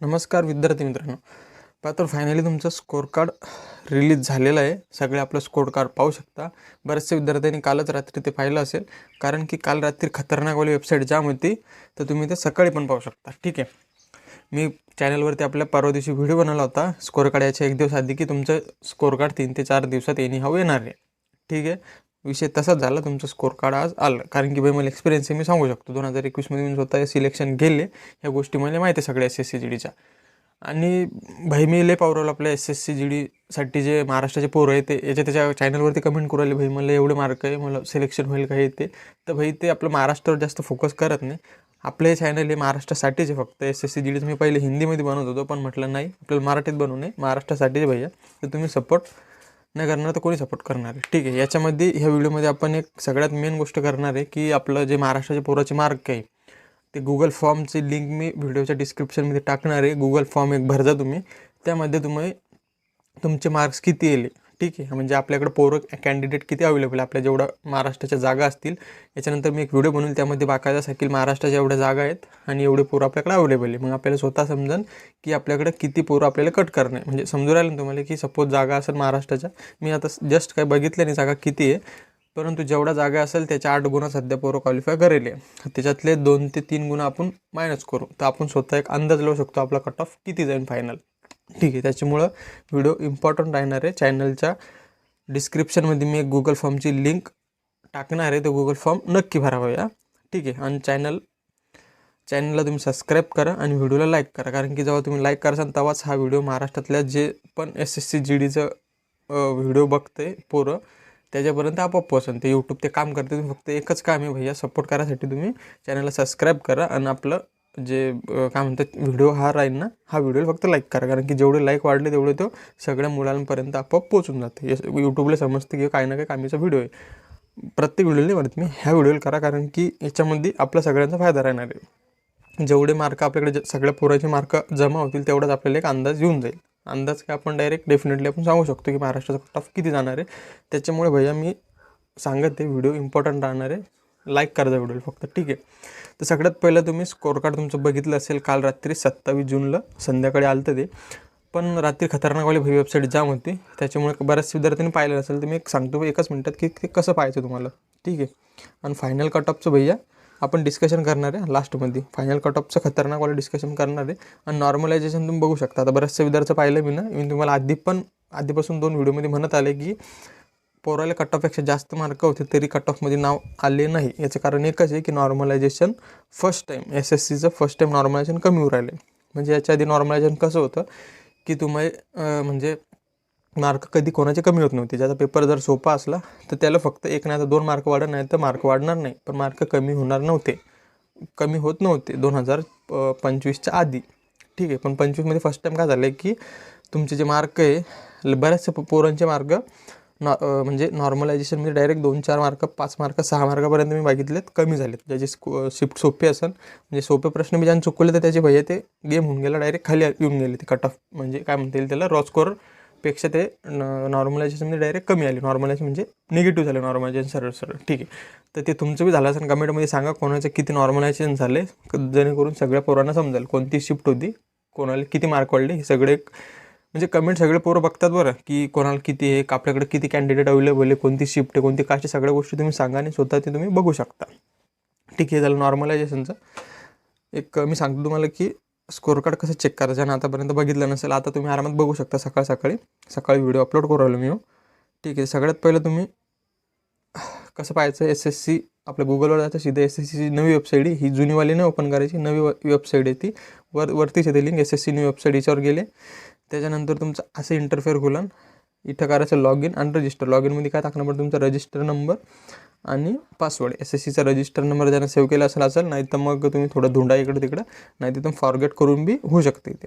नमस्कार विद्यार्थी मित्रांनो. पहा तर फायनली तुमचं स्कोर कार्ड रिलीज झालेलं आहे. सगळे आपलं स्कोर कार्ड पाहू शकता. बऱ्याचशा विद्यार्थ्यांनी कालच रात्री ते पाहिलं असेल. कारण की काल रात्री खतरनाकवाली वेबसाईट जाम होती. तर तुम्ही ते सकाळी पण पाहू शकता. ठीक आहे. मी चॅनलवरती आपल्या परवा दिवशी व्हिडिओ बनवला होता. स्कोर कार्ड याच्या एक दिवस आधी की तुमचं स्कोर कार्ड तीन ते चार दिवसात येणे हवं येणार आहे. ठीक आहे. विषय तसाच झाला. तुमचं स्कोर कार्ड आज आलं. कारण की भाई मला एक्सपिरियन्स आहे. मी सांगू शकतो. दोन हजार एकवीसमध्ये मी स्वतः सिलेक्शन गेले. ह्या गोष्टी मला माहिती आहे सगळ्या एस एस सी जी डीच्या आणि भाई मी लय पावरवलं आपल्या एस एस सी जी डीसाठी जे महाराष्ट्राचे पोरं आहे ते याच्या त्याच्या चॅनलवरती कमेंट करू राहिले. भाई मला एवढे मार्क आहे. मला सिलेक्शन होईल का हे ते. तर भाई ते आपलं महाराष्ट्रावर जास्त फोकस करत नाही. आपले हे चॅनल हे महाराष्ट्रासाठीच आहे फक्त. एस एस सी जी डीचं मी पहिले हिंदीमध्ये बनवत होतो पण म्हटलं नाही. आपल्याला मराठीत बनवू नये. महाराष्ट्रासाठीच भैया. तर तुम्ही सपोर्ट नाही करणार तर कोणी सपोर्ट करणार आहे. ठीक आहे याच्यामध्ये ह्या व्हिडिओमध्ये आपण एक सगळ्यात मेन गोष्ट करणार आहे की आपलं जे महाराष्ट्राच्या पोराचे मार्क आहे ते गुगल फॉर्मची लिंक मी व्हिडिओच्या डिस्क्रिप्शनमध्ये टाकणार आहे. गुगल फॉर्म एक भरजा तुम्ही. त्यामध्ये तुम्ही तुमचे मार्क्स किती येले ठीक आहे. म्हणजे आपल्याकडे पोरं कॅन्डिडेट किती अवेलेबल आपल्या जेवढ्या महाराष्ट्राच्या जागा असतील याच्यानंतर मी एक व्हिडिओ बनवून त्यामध्ये बाकायदा सांगेल महाराष्ट्राच्या एवढ्या जागा आहेत आणि एवढे पोरं आपल्याकडे अवेलेबल आहे. मग आपल्याला स्वतः समजेल की आपल्याकडे किती पोरं आपल्याला कट करणे म्हणजे समजून राहिलं ना तुम्हाला की सपोज जागा असेल महाराष्ट्राच्या मी आता जस्ट काय बघितलं नाही जागा किती आहे परंतु जेवढा जागा असेल त्याच्या आठ गुणा सध्या पोरं क्वालिफाय करेल आहे. त्याच्यातले दोन ते तीन गुणा आपण मायनस करू. तर आपण स्वतः एक अंदाज लावू शकतो आपला कट ऑफ किती जाईल फायनल ठीक आहे त्याच्यामुळं व्हिडिओ इम्पॉर्टंट राहणार आहे. चॅनलच्या डिस्क्रिप्शनमध्ये मी एक गुगल फॉर्मची लिंक टाकणार आहे. तो गुगल फॉर्म नक्की भरावा या ठीक आहे आणि चॅनल चॅनलला तुम्ही सबस्क्राईब करा आणि व्हिडिओला लाईक करा. कारण की जेव्हा तुम्ही लाईक कराल तेव्हाच हा व्हिडिओ महाराष्ट्रातल्या जे पण एस एस सी जी डीचं व्हिडिओ बघते पोरं त्याच्यापर्यंत आपोआप पोहोचन. ते यूट्यूब ते काम करते तुम्ही फक्त एकच काम आहे भैया सपोर्ट करायसाठी तुम्ही चॅनलला सबस्क्राईब करा आणि आपलं जे काय म्हणतात व्हिडिओ हा राहील ना हा व्हिडिओ फक्त लाईक करा. कारण की जेवढे लाईक वाढले तेवढे तो सगळ्या मुलांपर्यंत आपोआप पोहोचून जाते. यूट्यूबला समजते की काही ना काही कामीचा व्हिडिओ आहे. प्रत्येक व्हिडिओ नाही म्हणत मी ह्या व्हिडिओला करा. कारण की याच्यामध्ये आपला सगळ्यांचा फायदा राहणार आहे. जेवढे मार्क आपल्याकडे सगळ्या पोराचे मार्क जमा होतील तेवढाच आपल्याला एक अंदाज येऊन जाईल. अंदाज काय आपण डायरेक्ट डेफिनेटली आपण सांगू शकतो की महाराष्ट्राचा कट ऑफ किती जाणार आहे. त्याच्यामुळे भैया मी सांगत आहे व्हिडिओ इम्पॉर्टंट राहणार आहे. लाईक करायचा व्हिडिओ फक्त. ठीक आहे. तर सगळ्यात पहिलं तुम्ही स्कोर कार्ड तुमचं बघितलं असेल काल रात्री सत्तावीस जूनला संध्याकाळी आलं तर ते. पण रात्री खतरनाकवाली भाई वेबसाईट जाम होती. त्याच्यामुळे बऱ्याच विद्यार्थ्यांनी पाहिलं असेल. तर मी एक सांगतो एकच मिनटात की ते कसं पाहायचं तुम्हाला. ठीक आहे. आणि फायनल कट ऑफचं भैया आपण डिस्कशन करणार आहे लास्टमध्ये फायनल कट ऑफचं खतरनाकवालं डिस्कशन करणार आहे. आणि नॉर्मलायझेशन तुम्ही बघू शकता. आता बऱ्याचशा विद्यार्थ्याचं पाहिलं मी ना. मी तुम्हाला आधी पण आधीपासून दोन व्हिडिओमध्ये म्हणत आले की पोराला कट ऑफपेक्षा जास्त मार्क होते तरी कट ऑफमध्ये नाव आले नाही. याचं कारण एकच आहे की normalisation first time S S सीचं फर्स्ट टाईम नॉर्मलायझेशन कमी होऊ राहिले. म्हणजे याच्या आधी नॉर्मलायझेशन कसं होतं की तुम्ही म्हणजे मार्क कधी कोणाचे कमी होत नव्हते. ज्याचा पेपर जर सोपा असला तर त्याला फक्त एक नाही तर दोन मार्क वाढत नाही तर मार्क वाढणार नाही. पण मार्क कमी होणार नव्हते. कमी होत नव्हते दोन हजार पंचवीसच्या आधी. ठीक आहे पण पंचवीसमध्ये फर्स्ट टाईम काय झालं आहे की तुमचे जे मार्क आहे बऱ्याचशा पोरांचे मार्क नॉ म्हणजे नॉर्मलायझेशनमध्ये डायरेक्ट दोन चार मार्क पाच मार्क सहा मार्कापर्यंत मी बघितलेत कमी झालेत. ज्याचे स्को शिफ्ट सोपे असेल म्हणजे सोपे प्रश्न मी ज्यांना चुकवले तर त्याचे भैया ते गेम होऊन गेला डायरेक्ट खाली येऊन गेले ते कट ऑफ म्हणजे काय म्हणता येईल त्याला रॉस्कोरपेक्षा ते नॉर्मलायझेशन म्हणजे डायरेक्ट कमी आले. नॉर्मलायझेशन म्हणजे निगेटिव्ह झाले नॉर्मलायझेशन सरळ सरळ. ठीक आहे. तर ते तुमचं बी झालं असेल कमेंटमध्ये सांगा कोणाचं किती नॉर्मलायझेशन झाले जेणेकरून सगळ्या पोरांना समजेल कोणती शिफ्ट होती कोणाला किती मार्क वाढले हे सगळे म्हणजे कमेंट सगळे पोरं बघतात बरं की कोणाला किती आहे आपल्याकडे किती कॅन्डिडेट अवेलेबल आहे कोणती शिफ्ट आहे कोणती कास्ट सगळ्या गोष्टी तुम्ही सांगा आणि स्वतः ते तुम्ही बघू शकता. ठीक आहे झालं नॉर्मलायझेशनचं एक मी सांगतो तुम्हाला की स्कोर कार्ड कसं चेक करायचं आणि आतापर्यंत बघितलं नसेल आता तुम्ही आरामात बघू शकता सकाळ सकाळी. सकाळी व्हिडिओ अपलोड करू राहिलो मी हो. ठीक आहे सगळ्यात पहिलं तुम्ही कसं पाहायचं एस एस सी आपल्या गुगलवर जायचं सीधं एस एस सीची नवी वेबसाईट ही जुनीवाली नाही ओपन करायची नवी वेबसाईट आहे ती. वर वरतीच येते link S S C new website याच्यावर गेले. त्याच्यानंतर तुमचं असं इंटरफेअर खुलन. इथं करायचं लॉग इन आणि रजिस्टर लॉग इनमध्ये काय टाकणं पडतं तुमचा रजिस्टर नंबर आणि पासवर्ड एस एस सीचा रजिस्टर नंबर ज्यांना सेव्ह केला असेल असेल नाही तर मग तुम्ही थोडं धुंडा इकडं तिकडं नाही तिथून फॉरगेट करून बी होऊ शकते इथे.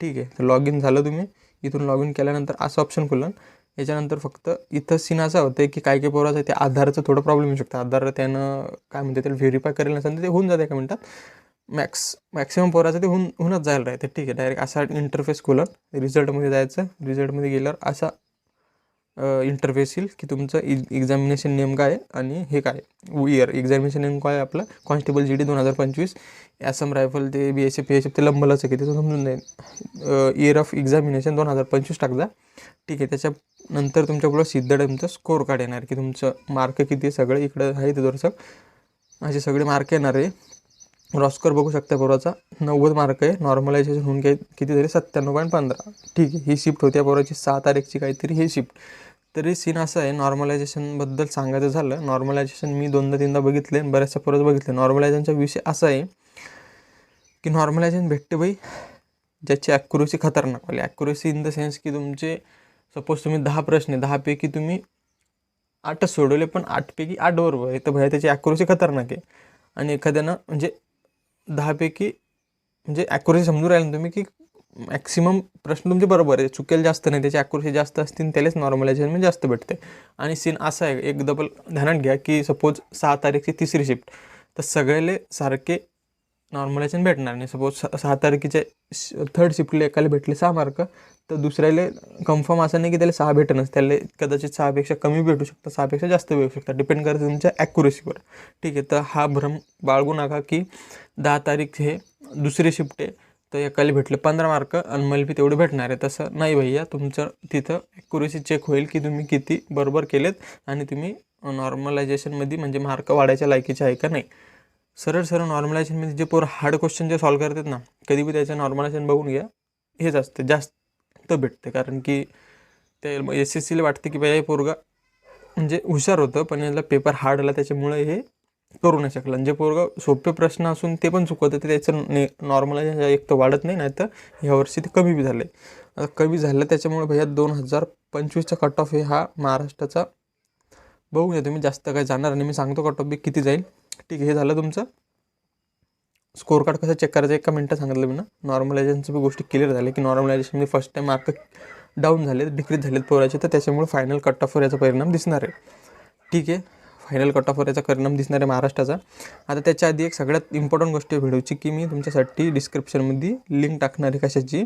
ठीक आहे? तर लॉग इन झालं तुम्ही. इथून लॉग इन केल्यानंतर असं ऑप्शन खुलन. याच्यानंतर फक्त इथं सीन असं होतं की काय काय पोराचं ते आधारचं थोडं प्रॉब्लेम येऊ शकतं. आधार त्यानं काय म्हणते त्याला व्हेरीफाय करेल नसेल तर ते होऊन जाते एका मिनटात. मॅक्स मॅक्सिमम पोराचं ते होऊन होऊनच जायला राहते. ठीक आहे डायरेक्ट असा इंटरफेस खोलन रिझल्टमध्ये जायचं रिझल्टमध्ये गेल्यावर असा इंटरफेस येईल की तुमचं e, एक्झामिनेशन नेम काय आहे आणि हे काय इयर एक्झामिनेशन नेम काय आपलं? कॉन्स्टेबल जी डी दोन हजार पंचवीस. आसाम रायफल ते B S F P H F ते लंबलच आहे की त्याचं समजून जाईल. इयर ऑफ एक्झामिनेशन दोन हजार पंचवीस टाकजा ठीक आहे त्याच्यानंतर तुमच्याकडं सिद्धड तुमचं स्कोर कार्ड येणार की तुमचं मार्क किती सगळं इकडं आहे ते दर्शक. असे सगळे मार्क येणार आहे. रॉस्कर बघू शकता पोराचा. नव्वद मार्क आहे. नॉर्मलायझेशन होऊन काही किती झाले सत्त्याण्णव पॉईंट पंधरा. ठीक आहे ही शिफ्ट होती पोराची. सहा तारीखची काहीतरी ही शिफ्ट तरी सीन असं आहे नॉर्मलायझेशनबद्दल सांगायचं झालं. नॉर्मलायझेशन मी दोनदा तीनदा बघितले आणि बऱ्याचशा परत बघितले. नॉर्मलायझेशनचा विषय असा आहे की नॉर्मलायझेशन भेटते बाई ज्याची ॲक्युरेसी खतरनाक वाली. ॲक्युरेसी इन द सेन्स की तुमचे सपोज तुम्ही दहा प्रश्न आहे दहापैकी तुम्ही आठच सोडवले पण आठपैकी आठ बरोबर आहे तर भया त्याची ॲक्युरेसी खतरनाक आहे. आणि एखाद्यानं म्हणजे दहापैकी म्हणजे ॲक्युरेसी समजून राहिले ना तुम्ही की मॅक्सिमम प्रश्न तुमचे बरोबर आहे चुकेल जास्त नाही त्याची ॲक्युरेसी जास्त असतील त्यालाच नॉर्मलायझेशन म्हणजे जास्त भेटते आणि सीन असा आहे एक डबल ध्यानात घ्या की सपोज सहा तारीखची तिसरी शिफ्ट तर सगळेले सारखे नॉर्मलायझेशन भेटणार नाही. सपोज सहा तारखेचे थर्ड शिफ्टला एकाला भेटले सहा मार्क तर दुसऱ्याला कन्फर्म असं नाही की त्याला सहा भेटणच. त्याला कदाचित सहापेक्षा कमी भेटू शकतं सहापेक्षा जास्त भेटू शकतात डिपेंड करतं तुमच्या ॲक्युरेसीवर ठीक आहे तर हा भ्रम बाळगू नका की दहा तारीख हे दुसरी शिफ्ट आहे तर एकाला भेटले. पंधरा मार्क आणि मला बी तेवढे भेटणार आहे. तसं नाही भैया तुमचं तिथं ॲक्युरेसी चेक होईल की तुम्ही किती बरोबर केलेत आणि तुम्ही नॉर्मलायझेशनमध्ये म्हणजे मार्क वाढायच्या लायकीचे आहे का नाही. सरळ सरळ नॉर्मलायझेशनमध्ये जे पोरं हार्ड क्वेश्चन जे सॉल्व करतात ना कधी बी त्याचं नॉर्मलायझेशन बघून घ्या. हेच असते. जास्त भेटते. कारण की ते एस एस सीला वाटते की बाई हे पोरगा म्हणजे हुशार होतं पण याला पेपर हार्ड आला त्याच्यामुळे हे करू नाही शकलं. आणि जे पोरगा सोपे प्रश्न असून ते पण चुकवतं ते त्याचं ने नॉर्मलायझेशन एक तर वाढत नाही नाही तर ह्यावर्षी ते कमी बी झालं. आहे कमी झालं त्याच्यामुळे भैया दोन हजार पंचवीसचा कट ऑफ हे हा महाराष्ट्राचा बघू घ्या तुम्ही जास्त काय जाणार आणि मी सांगतो कट ऑफ बी किती जाईल. ठीक आहे हे झालं तुमचं. स्कोर कार्ड कसं चेक करायचं? एका मिनटं सांगितलं मी ना. नॉर्मलायझेशनचं बी गोष्टी क्लिअर झाल्या की नॉर्मलायझेशनमध्ये फर्स्ट टाईम मार्क डाऊन झाले डिक्रीज झालेत पोराचे. तर त्याच्यामुळे फायनल कट ऑफवर याचा परिणाम दिसणार आहे. ठीक आहे? फायनल कट ऑफवर याचा परिणाम दिसणार आहे महाराष्ट्राचा. आता त्याच्या आधी एक सगळ्यात इम्पॉर्टंट गोष्ट आहे व्हिडिओची की मी तुमच्यासाठी डिस्क्रिप्शनमध्ये लिंक टाकणार आहे कशाची?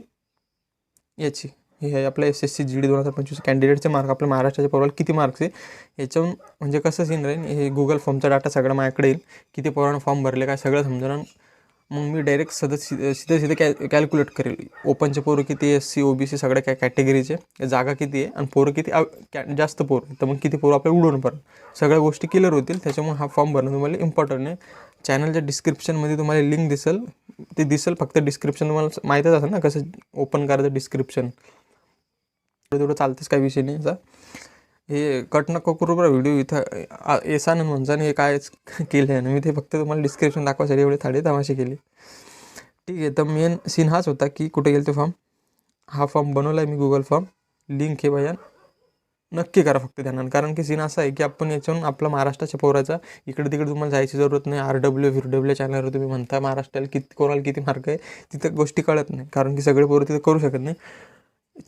याची. हे आहे आपल्या S S C G D दोन हजार पंचवीस कॅन्डिडेटचे मार्क आपल्या महाराष्ट्राच्या पोराला किती मार्क्स आहे? याच्याहून म्हणजे कसं सीन राहील? हे गुगल फॉर्मचा डाटा सगळं माझ्याकडे येईल. किती पोरानं फॉर्म भरले काय सगळं समजणार मग मी डायरेक्ट सदस सिधे सिधे कॅ कॅल्क्युलेट करेल. ओपनचे पोरं किती S C O B C सगळ्या काय कॅटेगरीचे जागा किती आहे आणि पोरं किती कॅ जास्त पोरं तर मग किती पोरं आपल्याला उडून पडेल सगळ्या गोष्टी क्लिअर होतील. त्याच्यामुळे हा फॉर्म भरणं तुम्हाला इम्पॉर्टंट आहे. चॅनलच्या डिस्क्रिप्शनमध्ये तुम्हाला लिंक दिसेल. ते दिसेल फक्त डिस्क्रिप्शन तुम्हाला माहीतच असेल ना कसं ओपन करायचं डिस्क्रिप्शन तेवढं चालतेच काही विषय नाही याचा. हे कट नको करू बरं व्हिडिओ इथं. आ- येसान हे कायच केलं आहे ना मी ते फक्त तुम्हाला डिस्क्रिप्शन दाखवायसाठी एवढे थाडे तमाशे केले. ठीक आहे तर मेन सीन हाच होता की कुठे गेलो तो फॉर्म हा फॉर्म बनवला आहे मी गुगल फॉर्म लिंक हे भैया नक्की करा फक्त ध्यानानं कारण की सीन असा आहे की आपण याच्यावरून आपला महाराष्ट्राच्या पोराचा इकडे तिकडे तुम्हाला जायची जरूरत नाही. आर डब्ल्यू फिर डब्ल्यू चॅनलवर तुम्ही म्हणता महाराष्ट्राला किती कोणाला किती मार्क आहे तिथं गोष्टी कळत नाही. कारण की सगळे पोरं तिथं करू शकत नाही.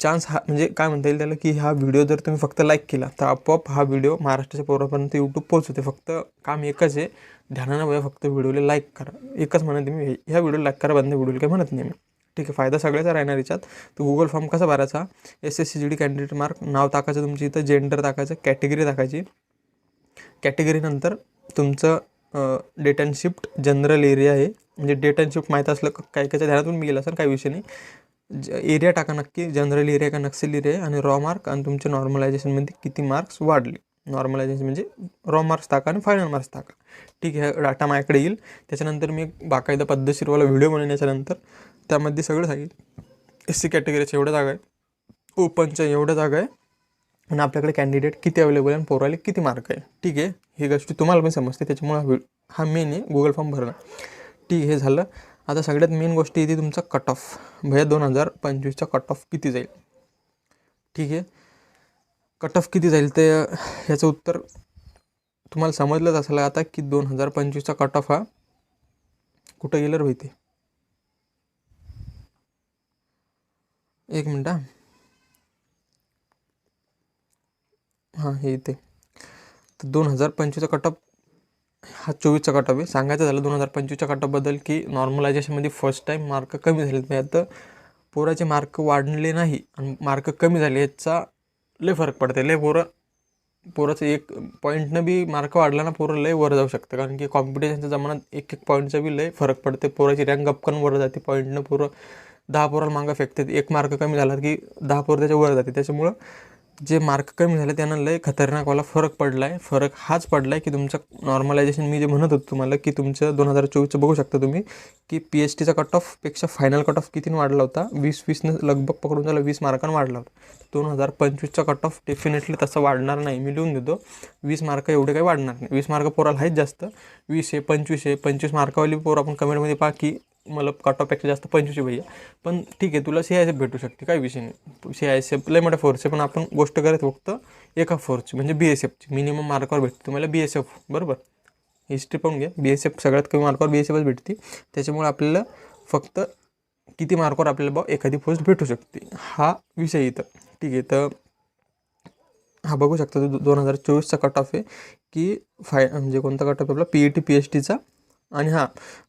चान्स हा म्हणजे काय म्हणता येईल त्याला की हा व्हिडिओ जर तुम्ही फक्त लाईक केला तर आपोआप हा व्हिडिओ महाराष्ट्राच्या पोरापर्यंत यूट्यूब पोहोचवते फक्त काम एकच आहे ध्यानानं बघा फक्त व्हिडिओला लाईक करा. एकच म्हणत मी ह्या व्हिडिओ लाईक करा बंद व्हिडिओला काही म्हणत नाही मी. ठीक आहे फायदा सगळ्याचा राहणार याच्यात. तर गुगल फॉर्म कसा भरायचा? S S C G D candidate mark नाव टाकायचं तुमची इथं जेंडर टाकायचं कॅटेगरी टाकायची. कॅटेगरीनंतर तुमचं date and shift general area आहे. म्हणजे डेट अँड शिफ्ट माहीत असलं काही काहीच्या ध्यानातून मी गेलं असेल काही विषय नाही. एरिया टाका नक्की जनरल एरिया का नक्सल एरिया आहे आणि रॉ मार्क आणि तुमच्या नॉर्मलायझेशनमध्ये किती मार्क्स वाढले. नॉर्मलायझेशन म्हणजे रॉ मार्क्स टाका आणि फायनल मार्क्स टाका. ठीक आहे डाटा माझ्याकडे येईल. त्याच्यानंतर मी एक बाकायदा पद्धतशीरवाला व्हिडिओ बनवण्याच्यानंतर त्यामध्ये सगळं सांगेल. एस सी कॅटेगरीच्या एवढ्या जागा आहे ओपनच्या एवढ्या जागा आहे आणि आपल्याकडे कॅन्डिडेट किती अवेलेबल आहे आणि पोराले किती मार्क आहे. ठीक आहे ही गोष्टी तुम्हाला पण समजते. त्याच्यामुळे हा हा मेन आहे. गुगल फॉर्म भरणं ठीक आहे हे झालं. आता सगळ्यात मेन गोष्ट येते तुमचा कट ऑफ भैया दोन हजार पंचवीसचा कट ऑफ किती जाईल? ठीक आहे. कट ऑफ किती जाईल? ते ह्याचं उत्तर तुम्हाला समजलंच असेल आता की दोन हजार पंचवीसचा कट ऑफ हा कुठं गेलं रे ते? एक मिनटं हां. हे इथे तर दोन हजार पंचवीसचा कट ऑफ हा चोवीसचा कट ऑफ आहे. सांगायचं झालं दोन हजार पंचवीसच्या कट ऑफबद्दल की नॉर्मलायझेशनमध्ये फर्स्ट टाईम मार्क कमी झालेत. म्हणजे आता पोराचे मार्क वाढले नाही आणि मार्क कमी झाले याचा लय फरक पडते लय पोरं पोराचं एक पॉईंटनं बी मार्क वाढला ना पोरं लय वर जाऊ शकतं. कारण की कॉम्पिटिशनच्या जमान्यात एक एक पॉईंटचा बी लय फरक पडते पोराची रँक गपकन वर जाते. पॉईंटनं पोरं दहा पोराला मागं फेकतात. एक मार्क कमी झाला की दहा पोरं त्याच्या वर जाते. त्याच्यामुळं जे मार्क कमी झाले त्यांना लय खतरनाकवाला फरक पडला आहे फरक हाच पडला आहे की तुमचं नॉर्मलायझेशन मी जे म्हणत होतो तुम्हाला की तुमचं दोन हजार चोवीसचं बघू शकता तुम्ही की पी एच टीचा कट ऑफपेक्षा फायनल कट ऑफ कितीनं वाढला होता? वीस वीसनं लगभग पकडून झाला वीस मार्कानं वाढला होता. दोन हजार पंचवीसचा कट ऑफ डेफिनेटली तसं वाढणार नाही. मी लिहून देतो वीस मार्क एवढे काही वाढणार नाही. वीस मार्क पोराला आहेत जास्त. वीस आहे पंचवीस आहे पंचवीस मार्कावाली पोरं आपण कमेंटमध्ये पहा की मला कट ऑफपेक्षा जास्त पंचवीस भैया पण ठीक आहे तुला सी आय एस एफ भेटू शकते काही विषय नाही. सी आय एस एफ लय मोठ्या फोर्स आहे पण आपण गोष्ट करत फक्त एका फोर्सची म्हणजे बी एस एफची मिनिमम मार्कावर भेटते तुम्हाला बी एस एफ बरोबर? हिस्ट्री पण घ्या. बी एस एफ सगळ्यात कमी मार्कावर बी एस एफच भेटते. त्याच्यामुळे आपल्याला फक्त किती मार्कावर आपल्याला बा एखादी पोस्ट भेटू शकते. हा विषय इथं. ठीक आहे तर हा बघू शकता तो दोन हजार चोवीसचा कट ऑफ आहे की फाय म्हणजे कोणता कट ऑफ आपला? P E T P H टीचा आणि हां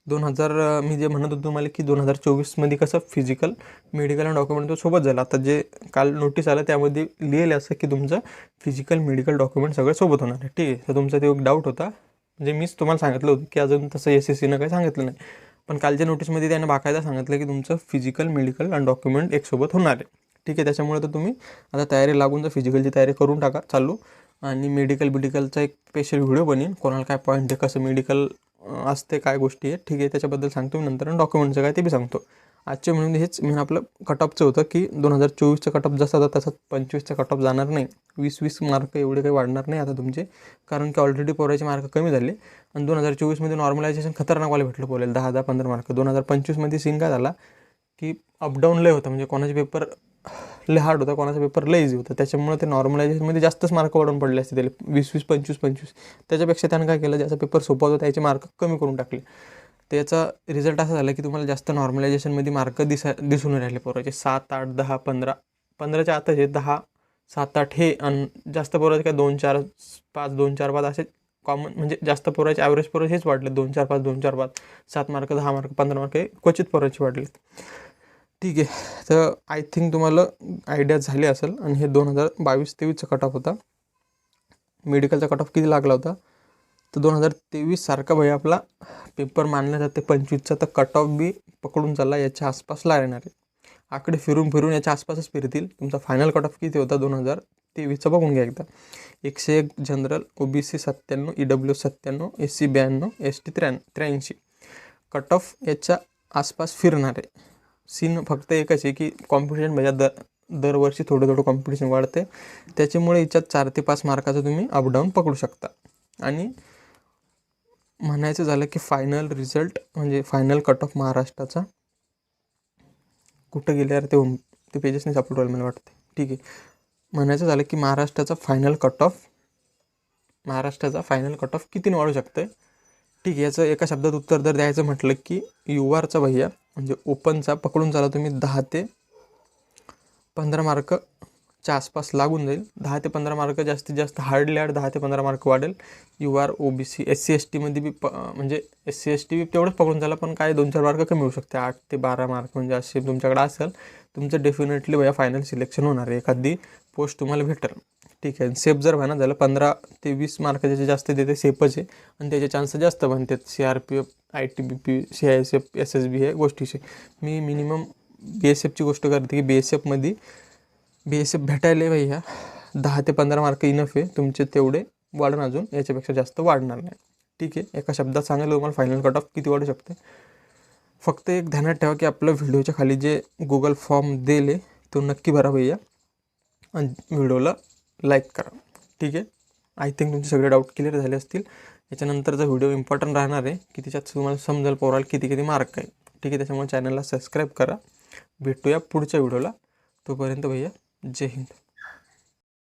दोन हजार मी जे म्हणत होतो तुम्हाला की दोन हजार चोवीसमध्ये कसं फिजिकल मेडिकल आणि डॉक्युमेंट तो सोबत झाला. आता जे काल नोटीस आलं त्यामध्ये लिहिलं असं की तुमचं फिजिकल मेडिकल डॉक्युमेंट सगळं सोबत होणार आहे. ठीक आहे तर तुमचा तो एक डाऊट होता. म्हणजे मीच तुम्हाला सांगितलं होतं की अजून तसं एस एस सीनं काही सांगितलं नाही. पण कालच्या नोटीसमध्ये त्यानं बाकायदा सांगितलं की तुमचं फिजिकल मेडिकल आणि डॉक्युमेंट एक सोबत होणार आहे. ठीक आहे त्याच्यामुळे तर तुम्ही आता तयारी लागून तर फिजिकलची तयारी करून टाका चालू. आणि मेडिकल बिडिकलचा एक स्पेशल व्हिडिओ बनेन कोणाला काय पॉईंट आहे कसं मेडिकल असते काय गोष्टी आहे ठीक आहे त्याच्याबद्दल सांगतो मी नंतर डॉक्युमेंटचं काय ते बी सांगतो. आजच्या म्हणून हेच मी आपलं कट ऑफचं होतं की दोन हजार चोवीसचं कट ऑफ जसं होता तसं पंचवीसचा कट ऑफ जाणार नाही. वीस वीस मार्क एवढे काही वाढणार नाही आता तुमचे कारण की ऑलरेडी पोराचे मार्क कमी झाले आणि दोन हजार चोवीसमध्ये नॉर्मलायझेशन खतरनाकवाले भेटलं पोलेल दहा दहा पंधरा मार्क दोन हजार पंचवीसमध्ये सीन काय झाला की अपडाऊन लय होता म्हणजे कोणाचे पेपर लय हार्ड होता. कोणाचा पेपर लय इझी होता. त्याच्यामुळे ते नॉर्मलायझेशनमध्ये जास्तच मार्क वाढून पडले असते त्याला. वीस वीस पंचवीस पंचवीस. त्याच्यापेक्षा त्यानं काय केलं? ज्याचा पेपर सोपा होता त्याचे मार्क कमी करून टाकले. त्याचा रिझल्ट असा झाला की तुम्हाला जास्त नॉर्मलायझेशनमध्ये मार्क दिसा दिसून राहिले पोराचे. सात आठ दहा पंधरा. पंधराच्या आताच दहा सात आठ हे आणि जास्त पोराचे काय? दोन चार पाच दोन चार पाच असे कॉमन म्हणजे जास्त पोराचे ॲव्हरेज पोरं हेच वाढले. दोन चार पाच दोन चार पाच. सात मार्क दहा मार्क पंधरा मार्क हे क्वचित पोराचे वाढलेत. ठीक आहे. तर आय थिंक तुम्हाला आयडिया झाली असेल आणि हे दोन हजार बावीस तेवीसचा कट ऑफ होता. मेडिकलचा कट ऑफ किती लागला होता? तर दोन हजार तेवीस सारखा भाई आपला पेपर मानला जाते पंचवीसचा. तर कट ऑफ बी पकडून चालला याच्या आसपास येणार आहे. आकडे फिरून फिरून याच्या आसपासच फिरतील. तुमचा फायनल कट ऑफ किती होता? दोन हजार तेवीसचा बघून घ्या एकदा. एकशे एक जनरल ओ बी सी सत्त्याण्णव ई डब्ल्यू सत्त्याण्णव एस सी ब्याण्णव एस टी त्र्याण्णव त्र्याऐंशी. कट ऑफ याच्या आसपास फिरणार आहे. सीन फक्त एकच आहे की कॉम्पिटिशन म्हणजे दर दरवर्षी थोडं थोडं कॉम्पिटिशन वाढते त्याच्यामुळे याच्यात चार ते पाच मार्काचं तुम्ही अपडाऊन पकडू शकता. आणि म्हणायचं झालं की फायनल रिझल्ट म्हणजे फायनल कट ऑफ महाराष्ट्राचा कुठं गेल्यावर ते होम ते पेजेसने नाही मला वाटते ठीक आहे. म्हणायचं झालं की महाराष्ट्राचा फायनल कट ऑफ महाराष्ट्राचा फायनल कट ऑफ कितीने वाढू शकतं ठीक आहे याचं एका शब्दात उत्तर जर द्यायचं म्हटलं की यू आरचा भैया म्हणजे ओपनचा पकडून चाला तुम्ही दहा ते पंधरा मार्कच्या आसपास लागून जाईल. दहा ते पंधरा मार्क जास्तीत जास्त हार्डली हार्ड दहा ते पंधरा मार्क वाढेल. U R O B C S C S टीमध्ये बी प म्हणजे S C S T B तेवढंच पकडून झाला पण काय दोन चार मार्क कमी होऊ शकते. आठ ते बारा मार्क म्हणजे असे तुमच्याकडे असेल तुमचं डेफिनेटली भैया फायनल सिलेक्शन होणार आहे. एखादी पोस्ट तुम्हाला भेटेल. ठीक आहे. सेफ जर म्हणा झालं पंधरा ते वीस मार्क ज्याचे जास्त देते सेफच आहे आणि त्याचे चान्सेस जास्त बनतात C R P F I T B P C I S F S S B ह्या गोष्टीचे. मी मिनिमम बी एस एफची गोष्ट करते की बी एस एफमध्ये बी एस एफ भेटायला भैया दहा ते पंधरा मार्क इनफ आहे. तुमचे तेवढे वाढण अजून याच्यापेक्षा जास्त वाढणार नाही. ठीक आहे. एका शब्दात सांगायला तुम्हाला फायनल कट ऑफ किती वाढू शकते? फक्त एक ध्यानात ठेवा की आपलं व्हिडिओच्या खाली जे गुगल फॉर्म दिले तो नक्की भरा भैया. आणि व्हिडिओला लाईक करा. ठीक आहे? आय थिंक तुमचे सगळे डाऊट क्लिअर झाले असतील. याच्यानंतरचा व्हिडिओ इम्पॉर्टंट राहणार आहे की त्याच्यात तुम्हाला समजेल पोराल किती किती मार्क आहे. ठीक आहे? त्याच्यामुळे चॅनलला सबस्क्राईब करा. भेटूया पुढच्या व्हिडिओला तोपर्यंत भैया जय हिंद.